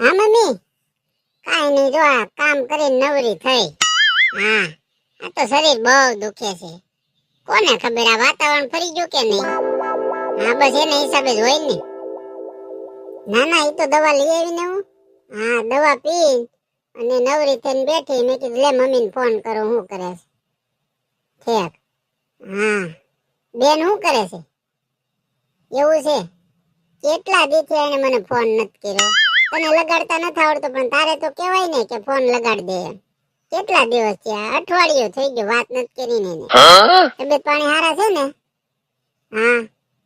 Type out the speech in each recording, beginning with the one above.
હા, મમ્મી. કાઈ નહીં, જો આ કામ કરીને નવરી થઈ. હા, આ તો શરીર બહુ દુખે છે. કોને ખબર આ વાતાવરણ ફરી ગયું કે નહીં? હા, બસ એના હિસાબે જ હોય ને. ના ના એ તો દવા લઈ આવીને હું. હા, દવા પી અને નવરી થઈને બેઠી. મેં કીધું, લે, મમ્મીને ફોન કરો, શું કરે છે? ઠેક. હા, બેન શું કરે છે? એવું છે? કેટલા દીથી એને મને ફોન નથી કર્યો? તને લગાડતા નથી આવડતો પણ તારે તો કહેવાય ને કે ફોન લગાડ દે કેટલા દિવસ થયા? અઠવાડિયું થઈ ગયું વાત નથી કરી ને તબિયત પાણી હારા છે ને? હા.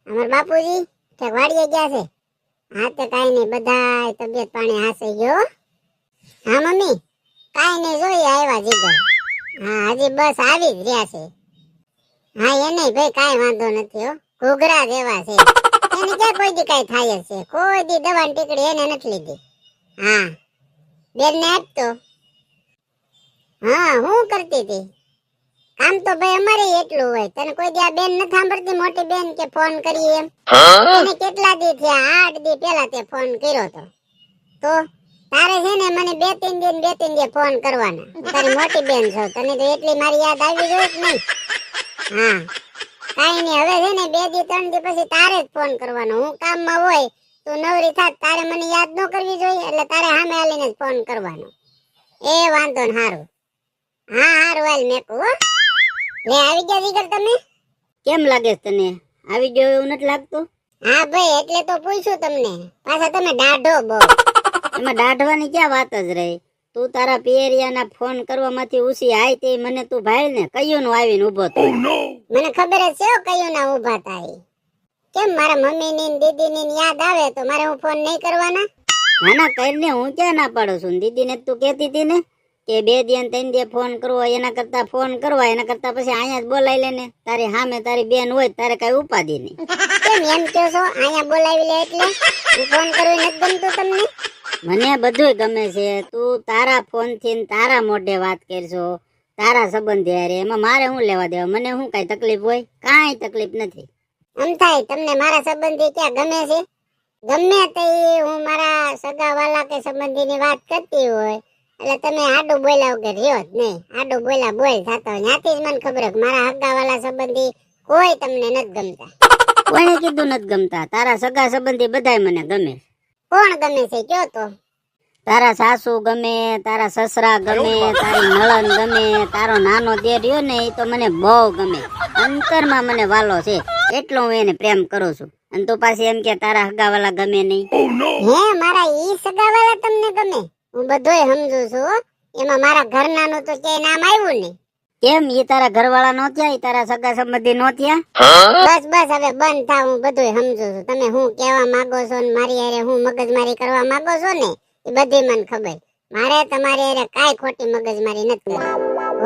અમાર બાપુજી કે વાડીએ ગયા છે? હા તો કાંઈ નહીં બધા તબિયત પાણી હાસે ગયો હા. મમ્મી? કાઈ નહીં જોઈ આવ્યા જીગર. હા હજી બસ આવી જ રહ્યા છે. હા એ એને ભાઈ કાઈ વાંધો નથી હો. ઘૂઘરા જેવા છે. એને ક્યાં કોઈ દી કાંઈ થાય હશે. કોઈ દી દવાની ટીકડી એને નથી લીધી. હા. બેન ને આપતો. હા હું કરતી હતી કામ તો ભાઈ અમારે એટલું હોય. તને કોઈ દી આ બેન ન સાંભળતી મોટી બેન કે ફોન કરીએ એમ? એને કેટલા દી થયા? આઠ દી પહેલા તે ફોન કર્યો તો. તો તારે છે ને મને બે ત્રણ દિન બે ત્રણ દિવસ ફોન કરવાના. તારી મોટી બેન છો. તને તો એટલી મારી યાદ આવી જોઈએ કે નહીં. હા. કાઈ નહીં હવે છે ને બે દી ત્રણ દી પછી તારે જ ફોન કરવાનો. હું કામમાં હોય તું નવરી થાત તારે મને યાદ ન કરવી જોઈએ એટલે તારે સામે આલીને જ ફોન કરવાનો. એ વાંધો ને હારું. હા હારું હાલ મેં કહું લે આવી ગયા જીગર તમે? કેમ લાગે છે તને? આવી ગયો એવું નથી લાગતું? હા ભાઈ એટલે તો પૂછ્યું તમને. પાછા તમે દાઢો બહુ. એમાં દાઢવાની ક્યાં વાત જ રહી? તું તારા પિયરિયાના ફોન કરવામાંથી ઉસી આય તે મને તું ભાઈ ને કયું નું આવીને ઊભો તો મને ખબર જ છે કયું ના ઊભા થાય કેમ મારા મમ્મી ની દીદી ની યાદ આવે તો મારે હું ફોન નહીં કરવાના? ના ના કરીને હું ક્યાં ના પાડું છું? દીદીને તું કહેતી હતી ને કે બે દિન ત્રણ દે ફોન કરવો એના કરતા ફોન કરવા એના કરતા પછી અહીંયા જ બોલાવી લે ને તારી સામે તારી બેન હોય તારે કઈ ઉપાધિ નહીં. કેમ એમ કહો છો? અહીંયા બોલાવી લે એટલે? ફોન કરવું નથી ગમતું તમને? મને બધુંય ગમે છે. તું તારા ફોનથી ને તારા મોઢે વાત કરશો તારા સંબંધી હારે. એમાં મારે શું લેવા દેવા? મને શું કઈ તકલીફ હોય? કાંઈ તકલીફ નથી. એમ થાય તમને મારા સંબંધી ક્યાં ગમે છે? ગમે તે હું મારા સગા વાલા કે સંબંધીની વાત કરતી હોય એટલે તમે આડું બોલ્યા વગર રહ્યો જ નહીં. આડું બોલ્યા બોલ થતા ત્યાંથી જ મને ખબર કે મારા હગા વાલા સંબંધી કોઈ તમને નથી ગમતા. કોણે કીધું નથી ગમતા? તારા સગા સંબંધી બધાય મને ગમે. કોણ ગમે છે? કયો તો. તારા સાસુ ગમે તારા સસરા ગમે તારી નળન ગમે તારો નાનો દેર રહ્યો ને એ તો મને બહુ ગમે. અંતરમાં મને વાલો છે એટલો હું એને પ્રેમ કરું છું. અને તું પાછી એમ કે તારા હગાવાલા ગમે નહીં. હે મારા ઈ સગાવાલા તમને ગમે? હું બધોય સમજુ છું એમાં મારા ઘરનાનું તો કે નામ આવ્યું નહીં. કેમ? એ તારા ઘરવાળા નો થયા? ઈ તારા સગા સંબંધી નો થયા? બસ બસ હવે બંધ થા હું બધું સમજુ છું. તમે હું કેવા માંગો છો ને મારી હારે હું મગજમારી કરવા માંગો છો ને? એ બધી મને ખબર. મારે તમારે હારે કાઈ ખોટી મગજમારી નથી કરવી.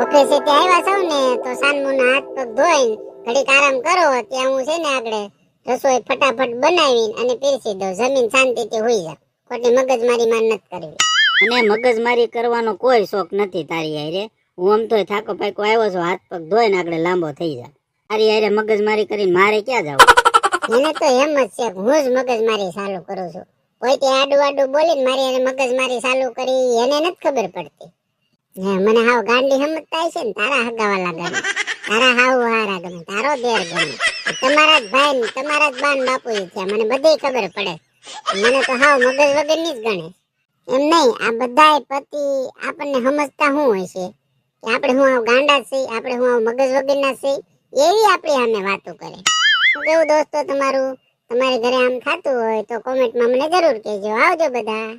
ઓફિસે ત્યાં આવ્યા છો ને તો સાનમુના હાથ પગ ધોઈને ઘડીક આરામ કરો ત્યાં હું છે ને આગળ રસોઈ ફટાફટ બનાવીને અને પીરસી દઉં. જમીન શાંતિથી હોઈ જાવ. ખોટી મગજમારી માં નથી કરવી. અને મગજમારી કરવાનો કોઈ શોખ નથી તારી હારે. હું આમ તોય થાકો પાકો આવ્યો છું હાથ પગ ધોઈને આગળ લાંબો થઈ જા તારી હારે મગજમારી કરીને મારે ક્યાં જવું? એને તો એમ જ છે હું જ મગજમારી ચાલુ કરું છું. કોઈ તે આડું આડું બોલીને મારી એને મગજમારી ચાલુ કરી એને નથી ખબર પડતી. હે, મને હાવ ગાંડી સમજતા છે ને, તારા હગાવાલા ગમે તારા હાવ હારા ગમે, તારો દેર ગમે. તમારા જ ભાઈ ને, તમારા જ બાન બાપુ છે મને બધી ખબર પડે. મને તો હાવ મગજ વગરની જ ગણે. એમ નહીં, આ બધાય પતિ આપણને સમજતા શું હોય છે? કે આપણે હું આવ ગાંડા છે આપણે હું આવ મગજ વગરના છે એવી આપણી સામે વાતો કરે. કેવું દોસ્તો તમારું? તમારે ઘરે આમ થતું હોય તો કોમેન્ટમાં મને જરૂર કહેજો. આવજો બધા.